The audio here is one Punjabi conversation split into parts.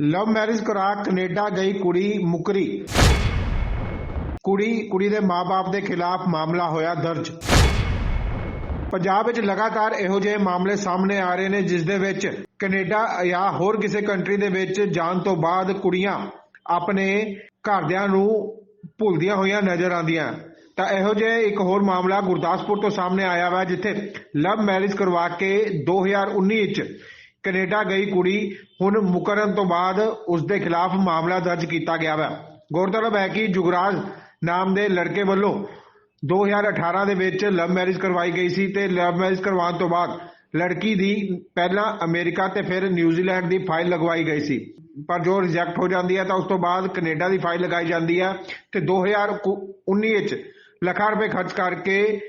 ਲਵ ਮੈਰਿਜ ਕਰਾ ਕੈਨੇਡਾ ਗਈ ਕੁੜੀ ਮੁਕਰੀ। ਕੁੜੀ ਕੁੜੀ ਦੇ ਮਾਪੇ ਦੇ ਖਿਲਾਫ ਮਾਮਲਾ ਹੋਇਆ ਦਰਜ। ਪੰਜਾਬ ਵਿੱਚ ਲਗਾਤਾਰ ਇਹੋ ਜਿਹੇ ਮਾਮਲੇ ਸਾਹਮਣੇ ਆ ਰਹੇ ਨੇ, ਜਿਸ ਦੇ ਵਿੱਚ ਕੈਨੇਡਾ ਜਾਂ ਹੋਰ ਕਿਸੇ ਕੰਟਰੀ ਦੇ ਵਿੱਚ ਜਾਣ ਤੋਂ ਬਾਅਦ ਕੁੜੀਆਂ ਆਪਣੇ ਘਰਦਿਆਂ ਨੂੰ ਭੁੱਲਦੀਆਂ ਹੋਈਆਂ ਨਜ਼ਰ ਆਉਂਦੀਆਂ। ਤਾਂ ਇਹੋ ਜਿਹੇ ਇੱਕ ਹੋਰ ਮਾਮਲਾ ਗੁਰਦਾਸਪੁਰ ਤੋਂ ਸਾਹਮਣੇ ਆਇਆ ਵਾ, ਜਿੱਥੇ ਲਵ ਮੈਰਿਜ ਕਰਵਾ ਕੇ 2019 ਵਿੱਚ ਕੈਨੇਡਾ ਗਈ ਕੁੜੀ ਹੁਣ ਮੁਕਰਨ ਤੋਂ ਬਾਅਦ ਉਸ ਦੇ ਖਿਲਾਫ ਮਾਮਲਾ ਦਰਜ ਕੀਤਾ ਗਿਆ ਵਾ ਗੌਰਤਲਬ ਹੈ ਕਿ ਜੁਗਰਾਜ ਨਾਮ ਦੇ ਲੜਕੇ ਵੱਲੋਂ 2018 ਦੇ ਵਿੱਚ ਲਵ ਮੈਰਿਜ ਕਰਵਾਈ ਗਈ ਸੀ ਤੇ ਲਵ ਮੈਰਿਜ ਕਰਵਾਉਣ ਤੋਂ ਬਾਅਦ ਲੜਕੀ ਦੀ ਪਹਿਲਾਂ ਅਮਰੀਕਾ ਤੇ ਫਿਰ ਨਿਊਜ਼ੀਲੈਂਡ ਦੀ ਫਾਈਲ ਲਗਵਾਈ ਗਈ ਸੀ ਪਰ ਜੋ ਰਿਜੈਕਟ ਹੋ ਜਾਂਦੀ ਹੈ ਤਾਂ ਉਸ ਤੋਂ ਬਾਅਦ ਕੈਨੇਡਾ ਦੀ ਫਾਈਲ ਲਗਾਈ ਜਾਂਦੀ ਹੈ ਤੇ 2019 ਵਿੱਚ ਲੱਖਾਂ ਰੁਪਏ ਖਰਚ ਕਰਕੇ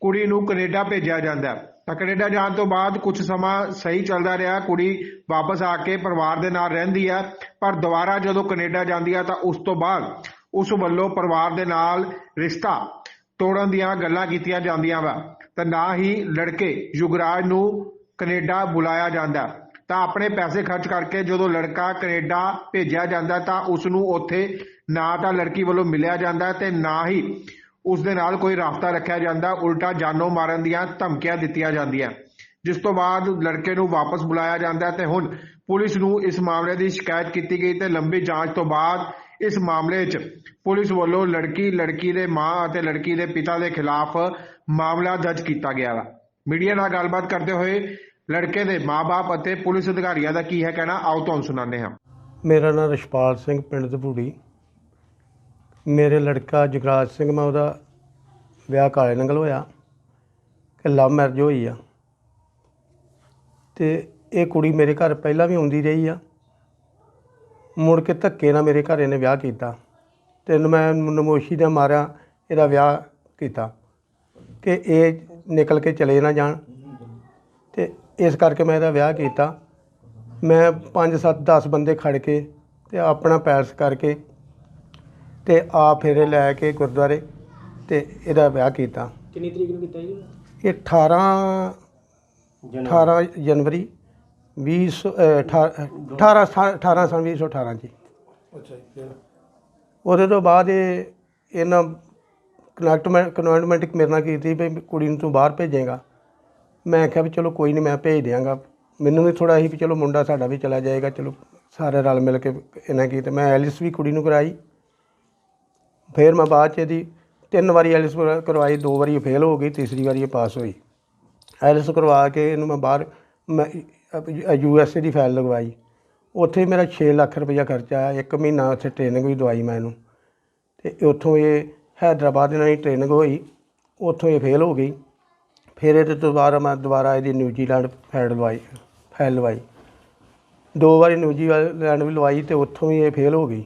ਕੁੜੀ ਨੂੰ ਕੈਨੇਡਾ ਭੇਜਿਆ ਜਾਂਦਾ ਹੈ। ਤਾਂ ਕੈਨੇਡਾ ਜਾਣ ਤੋਂ ਬਾਅਦ ਕੁਝ ਸਮਾਂ ਸਹੀ ਚੱਲਦਾ ਰਿਹਾ, ਕੁੜੀ ਵਾਪਸ ਆ ਕੇ ਪਰਿਵਾਰ ਦੇ ਨਾਲ ਰਹਿੰਦੀ ਹੈ, ਪਰ ਦੁਬਾਰਾ ਜਦੋਂ ਕੈਨੇਡਾ ਜਾਂਦੀ ਹੈ ਤਾਂ ਉਸ ਤੋਂ ਬਾਅਦ ਉਸ ਵੱਲੋਂ ਪਰਿਵਾਰ ਦੇ ਨਾਲ ਰਿਸ਼ਤਾ ਤੋੜਨ ਦੀਆਂ ਗੱਲਾਂ ਕੀਤੀਆਂ ਜਾਂਦੀਆਂ ਵਾ। ਤਾਂ ਨਾ ਹੀ ਲੜਕੇ ਯੁਗਰਾਜ ਨੂੰ ਕੈਨੇਡਾ ਬੁਲਾਇਆ ਜਾਂਦਾ। ਤਾਂ ਆਪਣੇ ਪੈਸੇ ਖਰਚ ਕਰਕੇ ਜਦੋਂ ਲੜਕਾ ਕੈਨੇਡਾ ਭੇਜਿਆ ਜਾਂਦਾ ਤਾਂ ਉਸ ਨੂੰ ਉੱਥੇ ਨਾ ਤਾਂ ਲੜਕੀ ਵੱਲੋਂ ਮਿਲਿਆ ਜਾਂਦਾ ਤੇ ਨਾ ਹੀ ਉਸ ਦੇ ਨਾਲ ਕੋਈ ਰਾਬਤਾ ਰੱਖਿਆ ਜਾਂਦਾ, ਉਲਟਾ ਜਾਨੋਂ ਮਾਰਨ ਦੀਆਂ ਧਮਕੀਆਂ ਦਿੱਤੀਆਂ ਜਾਂਦੀਆਂ। ਜਿਸ ਤੋਂ ਬਾਅਦ ਲੜਕੇ ਨੂੰ ਵਾਪਸ ਬੁਲਾਇਆ ਜਾਂਦਾ ਤੇ ਹੁਣ ਪੁਲਿਸ ਨੂੰ ਇਸ ਮਾਮਲੇ ਦੀ ਸ਼ਿਕਾਇਤ ਕੀਤੀ ਗਈ ਤੇ ਲੰਬੀ ਜਾਂਚ ਤੋਂ ਬਾਅਦ ਇਸ ਮਾਮਲੇ 'ਚ ਪੁਲਿਸ ਵੱਲੋਂ ਲੜਕੀ ਲੜਕੀ ਦੇ ਮਾਂ ਅਤੇ ਲੜਕੀ ਦੇ ਪਿਤਾ ਦੇ ਖਿਲਾਫ ਮਾਮਲਾ ਦਰਜ ਕੀਤਾ ਗਿਆ ਵਾ। ਮੀਡੀਆ ਨਾਲ ਗੱਲਬਾਤ ਕਰਦੇ ਹੋਏ ਲੜਕੇ ਦੇ ਮਾਪੇ ਅਤੇ ਪੁਲਿਸ ਅਧਿਕਾਰੀਆਂ ਦਾ ਕੀ ਹੈ ਕਹਿਣਾ, ਆਓ ਤੁਹਾਨੂੰ ਸੁਣਾਉਂਦੇ ਹਾਂ। ਮੇਰਾ ਨਾਮ ਰਛਪਾਲ ਸਿੰਘ, ਪਿੰਡ ਦਪੂੜੀ ਮੇਰੇ ਲੜਕਾ ਜਗਰਾਜ ਸਿੰਘ, ਮੈਂ ਉਹਦਾ ਵਿਆਹ ਕਾਲੇ ਨੰਗਲ ਹੋਇਆ ਕਿ ਲਵ ਮੈਰਿਜ ਹੋਈ ਆ। ਤੇ ਇਹ ਕੁੜੀ ਮੇਰੇ ਘਰ ਪਹਿਲਾਂ ਵੀ ਆਉਂਦੀ ਰਹੀ ਆ। ਮੁੜ ਕੇ ਧੱਕੇ ਨਾਲ ਮੇਰੇ ਘਰ ਇਹਨੇ ਵਿਆਹ ਕੀਤਾ ਤੇ ਇਹਨੂੰ ਮੈਂ ਨਮੋਸ਼ੀ ਦਾ ਮਾਰਿਆ, ਇਹਦਾ ਵਿਆਹ ਕੀਤਾ ਕਿ ਇਹ ਨਿਕਲ ਕੇ ਚਲੇ ਨਾ ਜਾਣ। ਤੇ ਇਸ ਕਰਕੇ ਮੈਂ ਇਹਦਾ ਵਿਆਹ ਕੀਤਾ। ਮੈਂ 5 7 10 ਬੰਦੇ ਖੜ ਕੇ ਤੇ ਆਪਣਾ ਪੈਲਸ ਕਰਕੇ ਤੇ ਆ ਫੇਰੇ ਲੈ ਕੇ ਗੁਰਦੁਆਰੇ ਤੇ ਇਹਦਾ ਵਿਆਹ ਕੀਤਾ। ਕਿੰਨੀ ਤਰੀਕ ਨੂੰ ਕੀਤਾ ਜੀ? ਇਹ 18 18 ਜਨਵਰੀ 20 18 18 ਸਨ 2018 ਜੀ। ਅੱਛਾ ਜੀ ਉਹਦੇ ਤੋਂ ਬਾਅਦ ਇਹ ਇਹਨਾਂ ਕਨੈਕਟਮੈਂਟ ਕਨਵੈਂਟਮੈਂਟ ਮੇਰੇ ਨਾਲ ਕੀਤੀ ਵੀ ਕੁੜੀ ਨੂੰ ਤੂੰ ਬਾਹਰ ਭੇਜੇਗਾ। ਮੈਂ ਕਿਹਾ ਵੀ ਚਲੋ ਕੋਈ ਨਹੀਂ ਮੈਂ ਭੇਜ ਦਿਆਂਗਾ। ਮੈਨੂੰ ਵੀ ਥੋੜਾ ਸੀ ਵੀ ਚਲੋ ਮੁੰਡਾ ਸਾਡਾ ਵੀ ਚਲਾ ਜਾਏਗਾ ਚਲੋ ਸਾਰੇ ਰਲ ਮਿਲ ਕੇ ਇਹਨਾਂ ਕੀ ਤੇ ਮੈਂ ਐਲਿਸ ਵੀ ਕੁੜੀ ਨੂੰ ਕਰਾਈ। ਫਿਰ ਮੈਂ ਬਾਅਦ ਚ ਇਹਦੀ ਤਿੰਨ ਵਾਰੀ ਐਲਿਸ ਕਰਵਾ- ਕਰਵਾਈ, ਦੋ ਵਾਰੀ ਫੇਲ ਹੋ ਗਈ, ਤੀਸਰੀ ਵਾਰੀ ਇਹ ਪਾਸ ਹੋਈ। ਐਲਿਸ ਕਰਵਾ ਕੇ ਇਹਨੂੰ ਮੈਂ ਬਾਹਰ, ਮੈਂ ਯੂ ਐਸ ਏ ਦੀ ਫਾਈਲ ਲਗਵਾਈ। ਉੱਥੇ ਮੇਰਾ 6 ਲੱਖ ਰੁਪਇਆ ਖਰਚਾ ਆਇਆ, ਇੱਕ ਮਹੀਨਾ ਉੱਥੇ ਟ੍ਰੇਨਿੰਗ ਵੀ ਦਵਾਈ ਮੈਂ ਇਹਨੂੰ। ਤੇ ਉੱਥੋਂ ਇਹ ਹੈਦਰਾਬਾਦ ਇਹਨਾਂ ਦੀ ਟ੍ਰੇਨਿੰਗ ਹੋਈ, ਉੱਥੋਂ ਇਹ ਫੇਲ ਹੋ ਗਈ। ਫਿਰ ਇਹਦੇ ਤੋਂ ਦੁਬਾਰਾ ਮੈਂ ਦੁਬਾਰਾ ਇਹਦੀ ਨਿਊਜ਼ੀਲੈਂਡ ਫਾਈਲ ਲਵਾਈ ਫਾਈਲ ਲਵਾਈ। ਦੋ ਵਾਰੀ ਨਿਊਜ਼ੀਲੈਂਡ ਵੀ ਲਵਾਈ ਤੇ ਉੱਥੋਂ ਵੀ ਇਹ ਫੇਲ ਹੋ ਗਈ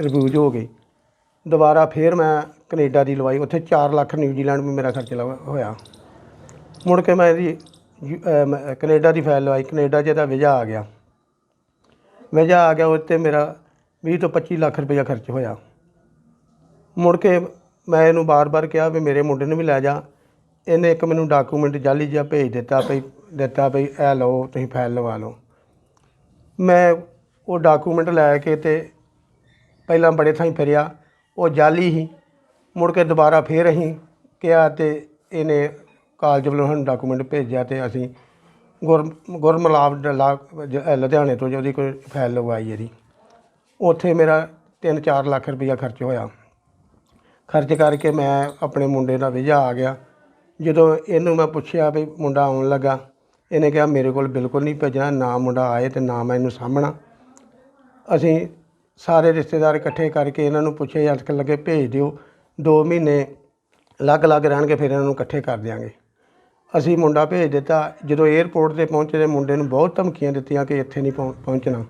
ਰਿਫਿਊਜ ਹੋ ਗਈ। ਦੁਬਾਰਾ ਫਿਰ ਮੈਂ ਕੈਨੇਡਾ ਦੀ ਲਵਾਈ। ਉੱਥੇ 4 ਲੱਖ ਨਿਊਜ਼ੀਲੈਂਡ ਵੀ ਮੇਰਾ ਖਰਚ ਲਵਾ- ਹੋਇਆ। ਮੁੜ ਕੇ ਮੈਂ ਇਹਦੀ ਯੂ- ਅਹ ਮੈਂ ਕੈਨੇਡਾ ਦੀ ਫਾਈਲ ਲਵਾਈ। ਕੈਨੇਡਾ 'ਚ ਇਹਦਾ ਵੀਜ਼ਾ ਆ ਗਿਆ। ਵੀਜ਼ਾ ਆ ਗਿਆ ਉੱਤੇ ਮੇਰਾ 20 ਤੋਂ 25 ਲੱਖ ਰੁਪਇਆ ਖਰਚ ਹੋਇਆ। ਮੁੜ ਕੇ ਮੈਂ ਇਹਨੂੰ ਬਾਰ-ਬਾਰ ਕਿਹਾ ਵੀ ਮੇਰੇ ਮੁੰਡੇ ਨੂੰ ਵੀ ਲੈ ਜਾ। ਇਹਨੇ ਇੱਕ ਮੈਨੂੰ ਡਾਕੂਮੈਂਟ ਜਾਲੀ ਜਿਹਾ ਭੇਜ ਦਿੱਤਾ ਭਈ ਦਿੱਤਾ ਭਈ ਇਹ ਲਓ, ਤੁਸੀਂ ਫਾਈਲ ਲਵਾ ਲਓ। ਮੈਂ ਉਹ ਡਾਕੂਮੈਂਟ ਲੈ ਕੇ ਤੇ ਪਹਿਲਾਂ ਬੜੇ ਥਾਈਂ ਫਿਰਿਆ। ਉਹ ਜਾਲੀ ਹੀ ਮੁੜ ਕੇ ਦੁਬਾਰਾ ਫੇਰ ਅਸੀਂ ਕਿਹਾ ਤੇ ਇਹਨੇ ਕਾਲਜ ਵੱਲੋਂ ਸਾਨੂੰ ਡਾਕੂਮੈਂਟ ਭੇਜਿਆ ਤੇ ਅਸੀਂ ਗੁਰ ਗੁਰਮਲਾਬ ਡਲਾ- ਲੁਧਿਆਣੇ ਤੋਂ ਜਿਹਦੀ ਕੋਈ ਫਾਈਲ ਲਗਵਾਈ ਇਹਦੀ। ਉੱਥੇ ਮੇਰਾ 3-4 ਲੱਖ ਰੁਪਈਆ ਖਰਚ ਹੋਇਆ। ਖਰਚ ਕਰਕੇ ਮੈਂ ਆਪਣੇ ਮੁੰਡੇ ਦਾ ਵੀਜ਼ਾ ਆ ਗਿਆ। ਜਦੋਂ ਇਹਨੂੰ ਮੈਂ ਪੁੱਛਿਆ ਵੀ ਮੁੰਡਾ ਆਉਣ ਲੱਗਾ, ਇਹਨੇ ਕਿਹਾ ਮੇਰੇ ਕੋਲ ਬਿਲਕੁਲ ਨਹੀਂ ਭੇਜਣਾ, ਨਾ ਮੁੰਡਾ ਆਏ ਤੇ ਨਾ ਮੈਂ ਇਹਨੂੰ ਸਾਂਭਣਾ। ਅਸੀਂ ਸਾਰੇ ਰਿਸ਼ਤੇਦਾਰ ਇਕੱਠੇ ਕਰਕੇ ਇਹਨਾਂ ਨੂੰ ਪੁੱਛਿਆ ਅੱਜ ਕੱਲ੍ਹ ਲੱਗੇ ਭੇਜ ਦਿਓ। 2 ਮਹੀਨੇ ਅਲੱਗ-ਅਲੱਗ ਰਹਿਣਗੇ, ਫਿਰ ਇਹਨਾਂ ਨੂੰ ਇਕੱਠੇ ਕਰ ਦਿਆਂਗੇ। ਅਸੀਂ ਮੁੰਡਾ ਭੇਜ ਦਿੱਤਾ। ਜਦੋਂ 에ਅਰਪੋਰਟ ਤੇ ਪਹੁੰਚੇ ਤੇ ਮੁੰਡੇ ਨੂੰ ਬਹੁਤ ਧਮਕੀਆਂ ਦਿੱਤੀਆਂ ਕਿ ਇੱਥੇ ਨਹੀਂ ਪਹੁੰ- ਪਹੁੰਚਣਾ।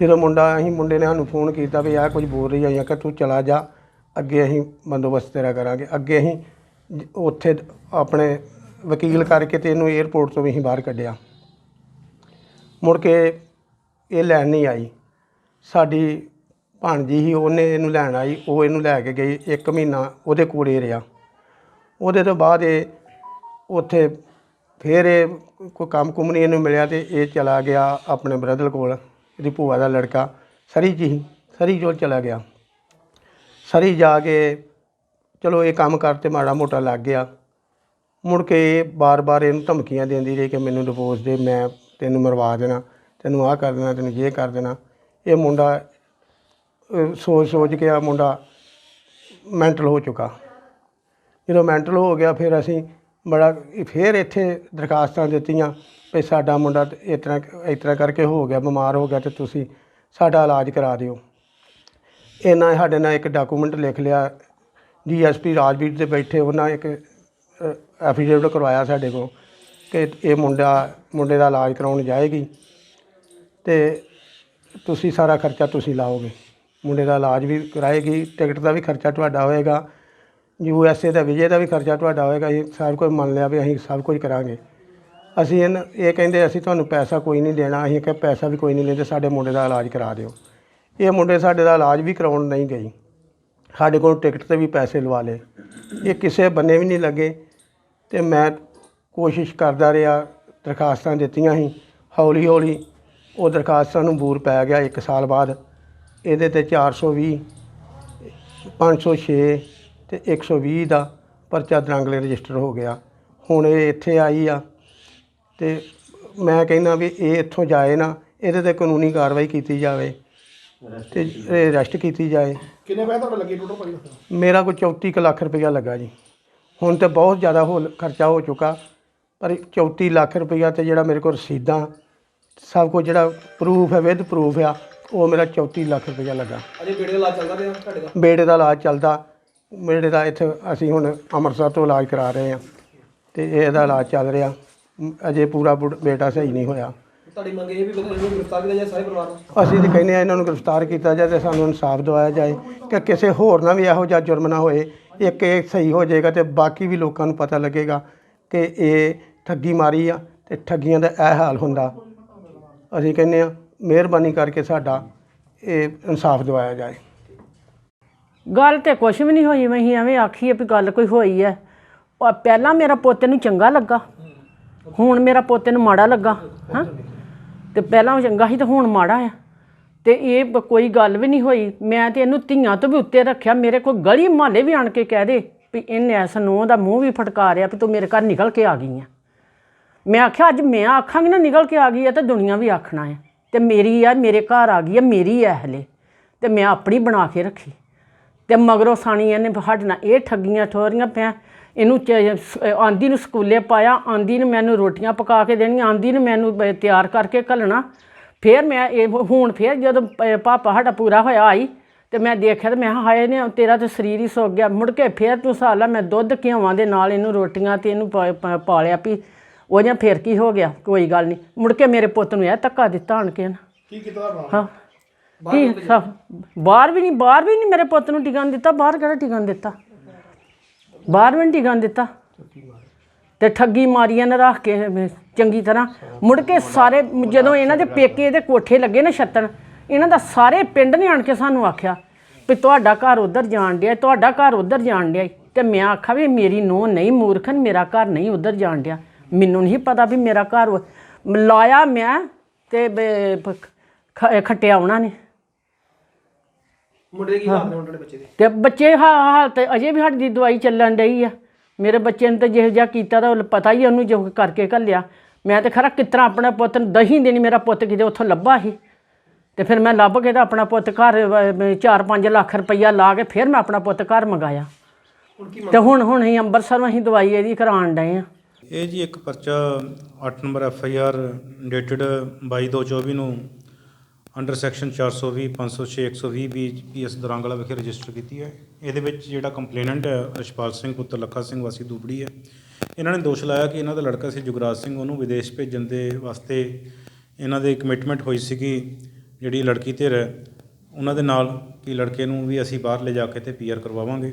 ਜਦੋਂ ਮੁੰਡਾ, ਅਸੀਂ ਮੁੰਡੇ ਨੇ ਸਾਨੂੰ ਫੋਨ ਕੀਤਾ ਵੀ ਆਹ ਕੁਝ ਬੋਲ ਰਹੀ ਆਈਆਂ ਕਿ ਤੂੰ ਚਲਾ ਜਾ। ਅੱਗੇ ਅਸੀਂ ਬੰਦੋਬਸਤ ਤੇਰਾ ਕਰਾਂਗੇ। ਅੱਗੇ ਅਸੀਂ ਜ- ਉੱਥੇ ਆਪਣੇ ਵਕੀਲ ਕਰਕੇ ਤੇ ਇਹਨੂੰ 에ਅਰਪੋਰਟ ਤੋਂ ਵੀ ਅਸੀਂ ਬਾਹਰ ਕੱਢਿਆ। ਮੁੜ ਕੇ ਇਹ ਲੈਣ ਨਹੀਂ ਆਈ। ਸਾਡੀ ਭਾਣਜੀ ਹੀ ਉਹਨੇ ਇਹਨੂੰ ਲੈਣ ਆਈ, ਉਹ ਇਹਨੂੰ ਲੈ ਕੇ ਗਈ, ਇੱਕ ਮਹੀਨਾ ਉਹਦੇ ਕੋਲ ਇਹ ਰਿਹਾ। ਉਹਦੇ ਤੋਂ ਬਾਅਦ ਇਹ ਉੱਥੇ ਫਿਰ ਇਹ ਕੋਈ ਕੰਮ ਕੁਮ ਨਹੀਂ ਇਹਨੂੰ ਮਿਲਿਆ ਤੇ ਇਹ ਚਲਾ ਗਿਆ ਆਪਣੇ ਬ੍ਰਦਰ ਕੋਲ, ਇਹਦੀ ਭੂਆ ਦਾ ਲੜਕਾ, ਸਰੀ ਜੀ, ਸਰੀ ਜੋ ਚਲਾ ਗਿਆ। ਸਰੀ ਜਾ ਕੇ ਚਲੋ ਇਹ ਕੰਮ ਕਰਤੇ ਮਾੜਾ ਮੋਟਾ ਲੱਗ ਗਿਆ। ਮੁੜ ਕੇ ਬਾਰ-ਬਾਰ ਇਹਨੂੰ ਧਮਕੀਆਂ ਦਿੰਦੀ ਰਹੀ ਕਿ ਮੈਨੂੰ ਡਿਵੋਰਸ ਦੇ, ਮੈਂ ਤੈਨੂੰ ਮਰਵਾ ਦੇਣਾ, ਤੈਨੂੰ ਆਹ ਕਰ ਦੇਣਾ, ਤੈਨੂੰ ਇਹ ਕਰ ਦੇਣਾ। ਇਹ ਮੁੰਡਾ ਸੋਚ ਸੋਚ ਕੇ ਆ ਮੁੰਡਾ ਮੈਂਟਲ ਹੋ ਚੁੱਕਾ। ਜਦੋਂ ਮੈਂਟਲ ਹੋ ਗਿਆ, ਫਿਰ ਅਸੀਂ ਬੜਾ ਫਿਰ ਇੱਥੇ ਦਰਖਾਸਤਾਂ ਦਿੱਤੀਆਂ ਵੀ ਸਾਡਾ ਮੁੰਡਾ ਇਸ ਤਰ੍ਹਾਂ ਇਸ ਤਰ੍ਹਾਂ ਕਰਕੇ ਹੋ ਗਿਆ, ਬਿਮਾਰ ਹੋ ਗਿਆ ਤੇ ਤੁਸੀਂ ਸਾਡਾ ਇਲਾਜ ਕਰਾ ਦਿਓ। ਇਹਨਾਂ ਸਾਡੇ ਨਾਲ ਇੱਕ ਡਾਕੂਮੈਂਟ ਲਿਖ ਲਿਆ। ਡੀਐਸਪੀ ਰਾਜਵੀਰ ਦੇ ਬੈਠੇ, ਉਹਨਾਂ ਇੱਕ ਐਫੀਡੇਵਿਟ ਕਰਵਾਇਆ ਸਾਡੇ ਕੋਲ ਕਿ ਇਹ ਮੁੰਡਾ, ਮੁੰਡੇ ਦਾ ਇਲਾਜ ਕਰਾਉਣ ਜਾਏਗੀ। ਤੇ ਤੁਸੀਂ ਸਾਰਾ ਖਰਚਾ ਤੁਸੀਂ ਲਾਓਗੇ। ਮੁੰਡੇ ਦਾ ਇਲਾਜ ਵੀ ਕਰਾਏਗੀ, ਟਿਕਟ ਦਾ ਵੀ ਖਰਚਾ ਤੁਹਾਡਾ ਹੋਏਗਾ, ਯੂ ਐਸ ਏ ਦਾ ਵਿਜੇ ਦਾ ਵੀ ਖਰਚਾ ਤੁਹਾਡਾ ਹੋਏਗਾ, ਇਹ ਸਭ ਕੁਝ ਮੰਨ ਲਿਆ ਵੀ ਅਸੀਂ ਸਭ ਕੁਝ ਕਰਾਂਗੇ। ਅਸੀਂ ਇਹਨ, ਇਹ ਕਹਿੰਦੇ ਅਸੀਂ ਤੁਹਾਨੂੰ ਪੈਸਾ ਕੋਈ ਨਹੀਂ ਦੇਣਾ, ਅਸੀਂ ਕਿ ਪੈਸਾ ਵੀ ਕੋਈ ਨਹੀਂ ਲੈਂਦੇ, ਸਾਡੇ ਮੁੰਡੇ ਦਾ ਇਲਾਜ ਕਰਾ ਦਿਓ। ਇਹ ਮੁੰਡੇ ਸਾਡੇ ਦਾ ਇਲਾਜ ਵੀ ਕਰਾਉਣ ਨਹੀਂ ਗਈ ਸਾਡੇ ਕੋਲ ਟਿਕਟ ਤੇ ਵੀ ਪੈਸੇ ਲਵਾ ਲਏ। ਇਹ ਕਿਸੇ ਬੰਨੇ ਵੀ ਨਹੀਂ ਲੱਗੇ ਤੇ ਮੈਂ ਕੋਸ਼ਿਸ਼ ਕਰਦਾ ਰਿਹਾ, ਦਰਖਾਸਤਾਂ ਦਿੱਤੀਆਂ ਸੀ ਹੌਲੀ ਹੌਲੀ ਉਹ ਦਰਖਾਸਤਾਂ ਨੂੰ ਬੂਰ ਪੈ ਗਿਆ 1 ਸਾਲ ਬਾਅਦ। ਇਹਦੇ ਤੇ 420 506 ਤੇ 120 ਦਾ ਪਰਚਾ ਦਰੰਗਲੇ ਰਜਿਸਟਰ ਹੋ ਗਿਆ। ਹੁਣ ਇਹ ਇੱਥੇ ਆਈ ਆ ਤੇ ਮੈਂ ਕਹਿੰਦਾ ਵੀ ਇਹ ਇੱਥੋਂ ਜਾਏ ਨਾ ਇਹਦੇ ਤੇ ਕਾਨੂੰਨੀ ਕਾਰਵਾਈ ਕੀਤੀ ਜਾਵੇ ਤੇ ਇਹ ਅਰੈਸਟ ਕੀਤੀ ਜਾਏ। ਕਿੰਨੇ ਪੈਸੇ ਤੁਹਾਡੇ ਲੱਗੇ ਟੋਟਲ ਭਾਈ? ਮੇਰਾ ਕੋਈ 34 ਕੁ ਲੱਖ ਰੁਪਇਆ ਲੱਗਾ ਜੀ। ਹੁਣ ਤੇ ਬਹੁਤ ਜ਼ਿਆਦਾ ਹੋ ਖਰਚਾ ਹੋ ਚੁੱਕਾ ਪਰ 34 ਲੱਖ ਰੁਪਇਆ ਤੇ ਜਿਹੜਾ ਮੇਰੇ ਕੋਲ ਰਸੀਦਾਂ ਸਭ ਕੁਝ ਜਿਹੜਾ ਪ੍ਰੂਫ ਹੈ ਵਿਦ ਪ੍ਰੂਫ ਆ ਉਹ ਮੇਰਾ 34 ਲੱਖ ਰੁਪਇਆ ਲੱਗਾ। ਅਜੇ ਬੇੜੇ ਦਾ ਇਲਾਜ ਚੱਲਦਾ ਪਿਆ ਤੁਹਾਡੇ ਦਾ? ਬੇੜੇ ਦਾ ਇਲਾਜ ਚੱਲਦਾ। ਬੇੜੇ ਦਾ ਇੱਥੇ ਅਸੀਂ ਹੁਣ ਅੰਮ੍ਰਿਤਸਰ ਤੋਂ ਇਲਾਜ ਕਰਾ ਰਹੇ ਹਾਂ ਤੇ ਇਹਦਾ ਇਲਾਜ ਚੱਲ ਰਿਹਾ। ਅਜੇ ਪੂਰਾ ਬੁੜ- ਬੇਟਾ ਸਹੀ ਨਹੀਂ ਹੋਇਆ। ਤੁਹਾਡੀ ਮੰਗ ਇਹ ਵੀ ਬੰਦੇ ਨੂੰ ਗ੍ਰਿਫਤਾਰ ਕੀਤਾ ਜਾਏ ਸਾਰੇ ਪਰਿਵਾਰ ਨੂੰ? ਅਸੀਂ ਤਾਂ ਕਹਿੰਦੇ ਆ ਇਹਨਾਂ ਨੂੰ ਗ੍ਰਿਫਤਾਰ ਕੀਤਾ ਜਾਏ ਤੇ ਸਾਨੂੰ ਇਨਸਾਫ ਦਿਵਾਇਆ ਜਾਏ ਕਿ ਕਿਸੇ ਹੋਰ ਨਾਲ ਵੀ ਇਹੋ ਜਿਹਾ ਜੁਰਮ ਨਾ ਹੋਏ। ਇੱਕ ਇਹ ਸਹੀ ਹੋ ਜਾਏਗਾ ਤੇ ਬਾਕੀ ਵੀ ਲੋਕਾਂ ਨੂੰ ਪਤਾ ਲੱਗੇਗਾ ਕਿ ਇਹ ਠੱਗੀ ਮਾਰੀ ਆ ਤੇ ਠੱਗੀਆਂ ਦਾ ਇਹ ਹਾਲ ਹੁੰਦਾ। ਅਸੀਂ ਕਹਿੰਦੇ ਆ ਮਿਹਰਬਾਨੀ ਕਰਕੇ ਸਾਡਾ ਇਹ ਇਨਸਾਫ ਦਿਵਾਇਆ ਜਾਏ। ਗੱਲ ਤੇ ਕੁਛ ਵੀ ਨਹੀਂ ਹੋਈ, ਮੈਂ ਐਵੇਂ ਆਖੀ ਆਖੀਏ ਵੀ ਗੱਲ ਕੋਈ ਹੋਈ ਹੈ ਉਹ ਪਹਿਲਾਂ ਮੇਰਾ ਪੋਤੇ ਨੂੰ ਚੰਗਾ ਲੱਗਾ, ਹੁਣ ਮੇਰਾ ਪੋਤੇ ਨੂੰ ਮਾੜਾ ਲੱਗਾ, ਹਾਂ? ਤੇ ਪਹਿਲਾਂ ਉਹ ਚੰਗਾ ਸੀ ਤੇ ਹੁਣ ਮਾੜਾ ਆ। ਤੇ ਇਹ ਬ- ਕੋਈ ਗੱਲ ਵੀ ਨਹੀਂ ਹੋਈ, ਮੈਂ ਤੇ ਇਹਨੂੰ ਧੀਆਂ ਤੋਂ ਵੀ ਉੱਤੇ ਰੱਖਿਆ, ਮੇਰੇ ਕੋਲ ਗਲੀ ਮਹੱਲੇ ਵੀ ਆਣ ਕੇ ਕਹਿ ਦੇ ਵੀ ਇਹਨੇ ਇਸ ਨੂੰਹ ਦਾ ਮੂੰਹ ਵੀ ਫਟਕਾਰਿਆ ਵੀ ਤੂੰ ਮੇਰੇ ਘਰ ਨਿਕਲ ਕੇ ਆ ਗਈ ਆ। ਮੈਂ ਆਖਿਆ, ਅੱਜ ਮੈਂ ਆਖਾਂਗੀ ਨਾ, ਨਿਕਲ ਕੇ ਆ ਗਈ ਆ ਤੇ ਦੁਨੀਆ ਵੀ ਆਖਣਾ ਹੈ ਤੇ ਮੇਰੀ ਆ, ਮੇਰੇ ਘਰ ਆ ਗਈ ਆ, ਮੇਰੀ ਆ ਹਲੇ। ਤੇ ਮੈਂ ਆਪਣੀ ਬਣਾ ਕੇ ਰੱਖੀ। ਤੇ ਮਗਰੋਂ ਸਾਣੀ ਇਹਨੇ ਸਾਡੇ ਨਾਲ ਇਹ ਠੱਗੀਆਂ ਠੋਰੀਆਂ ਪਿਆ। ਇਹਨੂੰ ਚ- ਸ- ਆਂਦੀ ਨੂੰ ਸਕੂਲੇ ਪਾਇਆ, ਆਂਦੀ ਨੂੰ ਮੈਨੂੰ ਰੋਟੀਆਂ ਪਕਾ ਕੇ ਦੇਣੀਆਂ, ਆਂਦੀ ਨੂੰ ਮੈਨੂੰ ਤਿਆਰ ਕਰਕੇ ਘੱਲਣਾ। ਫਿਰ ਮੈਂ ਇਹ ਹੁਣ ਫਿਰ ਜਦੋਂ ਪ- ਪਾਪਾ ਸਾਡਾ ਪੂਰਾ ਹੋਇਆ ਆਈ, ਤੇ ਮੈਂ ਦੇਖਿਆ ਤੇ ਮੈਂ ਕਿਹਾ, ਹਾਏ ਨੇ ਤੇਰਾ ਤਾਂ ਸਰੀਰ ਹੀ ਸੁੱਕ ਗਿਆ। ਮੁੜ ਕੇ ਫਿਰ ਤੂੰ ਸਾਲਾ ਮੈਂ ਦੁੱਧ ਘਿਓਵਾਂ ਦੇ ਨਾਲ ਇਹਨੂੰ ਰੋਟੀਆਂ ਤੇ ਇਹਨੂੰ ਪਾਲਿਆ ਵੀ ਉਹ ਜਾਂ ਫਿਰ ਕੀ ਹੋ ਗਿਆ? ਕੋਈ ਗੱਲ ਨਹੀਂ ਮੁੜ ਕੇ ਮੇਰੇ ਪੁੱਤ ਨੂੰ ਇਹ ਧੱਕਾ ਦਿੱਤਾ ਆਣ ਕੇ ਨਾ। ਕੀ ਕੀਤਾ ਹਾਂ। ਕੀ ਸਭ ਬਾਹਰ ਵੀ ਨਹੀਂ ਬਾਹਰ ਵੀ ਨਹੀਂ ਮੇਰੇ ਪੁੱਤ ਨੂੰ ਟਿਕਣ ਦਿੱਤਾ। ਬਾਹਰ ਕਿਹੜਾ ਟਿਕਣ ਦਿੱਤਾ? ਬਾਹਰ ਵੀ ਨਹੀਂ ਟਿਕਣ ਦਿੱਤਾ। ਤੇ ਠੱਗੀ ਮਾਰੀਆਂ ਨੇ ਰੱਖ ਕੇ ਚੰਗੀ ਤਰ੍ਹਾਂ। ਮੁੜ ਕੇ ਸਾਰੇ ਜਦੋਂ ਇਹਨਾਂ ਦੇ ਪੇਕੇ ਦੇ ਕੋਠੇ ਲੱਗੇ ਨਾ ਛੱਤਣ ਇਹਨਾਂ ਦਾ ਸਾਰੇ ਪਿੰਡ ਨੇ ਆਣ ਕੇ ਸਾਨੂੰ ਆਖਿਆ ਵੀ ਤੁਹਾਡਾ ਘਰ ਉਧਰ ਜਾਣ ਡਿਆ ਤੁਹਾਡਾ ਘਰ ਉਧਰ ਜਾਣ ਡਿਆ। ਤੇ ਮੈਂ ਆਖਿਆ ਵੀ ਮੇਰੀ ਨੂੰਹ ਨਹੀਂ ਮੂਰਖਨ ਮੇਰਾ ਘਰ ਨਹੀਂ ਉਧਰ ਜਾਣ ਡਿਆ। ਮੈਨੂੰ ਨਹੀਂ ਪਤਾ ਵੀ ਮੇਰਾ ਘਰ ਉਹ- ਲਾਇਆ ਮੈਂ ਤੇ ਬ- ਖ- ਖੱਟਿਆ ਉਹਨਾਂ ਨੇ। ਮੁੰਡੇ ਦੇ ਕੀ ਹਾਲ ਨੇ ਹੁਣ ਤੁਹਾਡੇ ਬੱਚੇ ਦੇ? ਤੇ ਬੱਚੇ ਹਾ- ਹਾਲਤ ਅਜੇ ਵੀ ਸਾਡੀ ਦਵਾਈ ਚੱਲਣ ਡਈ ਆ। ਮੇਰੇ ਬੱਚੇ ਨੇ ਤਾਂ ਜਿਹੋ ਜਿਹਾ ਕੀਤਾ ਤਾਂ ਉਹ ਪਤਾ ਹੀ ਆ ਉਹਨੂੰ ਜੋ ਕਰਕੇ ਘੱਲਿਆ। ਮੈਂ ਤੇ ਖਰਾ ਕਿਤਰਾ ਆਪਣੇ ਪੁੱਤ ਨੂੰ ਦਹੀਂ ਦੇਣੀ ਮੇਰਾ ਪੁੱਤ ਕਿਤੇ ਉੱਥੋਂ ਲੱਭਾ ਸੀ। ਤੇ ਫਿਰ ਮੈਂ ਲੱਭ ਕੇ ਤਾਂ ਆਪਣਾ ਪੁੱਤ ਘਰ 4-5 ਲੱਖ ਰੁਪਈਆ ਲਾ ਕੇ ਫਿਰ ਮੈਂ ਆਪਣਾ ਪੁੱਤ ਘਰ ਮੰਗਾਇਆ। ਹੁਣ ਕੀ ਤੇ ਹੁਣ ਹੁਣ ਅਸੀਂ ਅੰਮ੍ਰਿਤਸਰੋਂ ਅਸੀਂ ਦਵਾਈ ਇਹਦੀ ਕਰਾਉਣ ਡਏ ਆ। ਇਹ ਜੀ ਇੱਕ ਪਰਚਾ 8 number F I R dated 22/2/24 ਨੂੰ under section 420 506 120 B PS Darangla ਵਿਖੇ ਰਜਿਸਟਰ ਕੀਤੀ ਹੈ। ਇਹਦੇ ਵਿੱਚ ਜਿਹੜਾ ਕੰਪਲੇਨੈਂਟ ਹੈ ਰਸ਼ਪਾਲ ਸਿੰਘ, ਪੁੱਤਰ ਲੱਖਾ ਸਿੰਘ, ਵਾਸੀ ਦੂਬੜੀ ਹੈ। ਇਹਨਾਂ ਨੇ ਦੋਸ਼ ਲਾਇਆ ਕਿ ਇਹਨਾਂ ਦਾ ਲੜਕਾ ਸੀ ਜੁਗਰਾਜ ਸਿੰਘ, ਉਹਨੂੰ ਵਿਦੇਸ਼ ਭੇਜਣ ਦੇ ਵਾਸਤੇ ਇਹਨਾਂ ਦੇ ਕਮਿਟਮੈਂਟ ਹੋਈ ਸੀਗੀ ਜਿਹੜੀ ਲੜਕੀ ਧਿਰ ਹੈ। ਉਹਨਾਂ ਦੇ ਨਾਲ ਕਿ ਲੜਕੇ ਨੂੰ ਵੀ ਅਸੀਂ ਬਾਹਰ ਲੈ ਜਾ ਕੇ ਤੇ ਪੀਆਰ ਕਰਵਾਵਾਂਗੇ।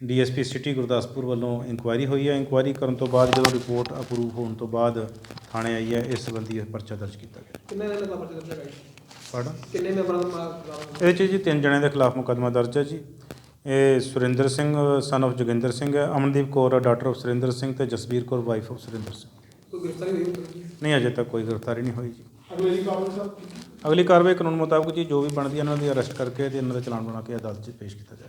ਡੀਐਸਪੀ ਸਿਟੀ ਗੁਰਦਾਸਪੁਰ ਵੱਲੋਂ ਇਨਕੁਆਇਰੀ ਹੋਈ ਹੈ। ਇਨਕੁਆਇਰੀ ਕਰਨ ਤੋਂ ਬਾਅਦ ਜਦੋਂ ਰਿਪੋਰਟ ਅਪਰੂਵ ਹੋਣ ਤੋਂ ਬਾਅਦ ਥਾਣੇ ਆਈ ਹੈ ਇਸ ਸੰਬੰਧੀ ਪਰਚਾ ਦਰਜ ਕੀਤਾ ਗਿਆ। ਕਿੰਨੇ ਦਿਨ ਦਾ ਪਰਚਾ ਦਰਜ ਹੈਗਾ ਜੀ? ਪੜ੍ਹ ਕਿੰਨੇ ਮੈਂਬਰਾਂ ਦਾ ਇਹ 'ਚ ਜੀ ਤਿੰਨ ਜਣਿਆਂ ਦੇ ਖਿਲਾਫ ਮੁਕੱਦਮਾ ਦਰਜ ਹੈ ਜੀ। ਇਹ ਸੁਰਿੰਦਰ ਸਿੰਘ ਸਨ of ਜੋਗਿੰਦਰ ਸਿੰਘ ਹੈ ਅਮਨਦੀਪ ਕੌਰ ਡਾਟਰ ਆਫ ਸੁਰਿੰਦਰ ਸਿੰਘ ਤੇ ਜਸਬੀਰ ਕੌਰ ਵਾਈਫ ਆਫ ਸੁਰਿੰਦਰ ਸਿੰਘ। ਕੋਈ ਗ੍ਰਿਫਤਾਰੀ ਹੋਈ ਹੋਈ ਨਹੀਂ ਅਜੇ ਤੱਕ ਕੋਈ ਗ੍ਰਿਫਤਾਰੀ ਨਹੀਂ ਹੋਈ ਜੀ। ਅਗਲੀ ਕਾਰਵਾਈ ਸਾਹਿਬ ਅਗਲੀ ਕਾਰਵਾਈ ਕਾਨੂੰਨ ਮੁਤਾਬਕ ਜੀ ਜੋ ਵੀ ਬਣਦੀ ਹੈ ਇਹਨਾਂ ਦੀ ਅਰੈਸਟ ਕਰਕੇ ਤੇ ਇਹਨਾਂ ਦਾ ਚਲਾਨ ਬਣਾ ਕੇ ਅਦਾਲਤ 'ਚ ਪੇਸ਼ ਕੀਤਾ ਜਾਏ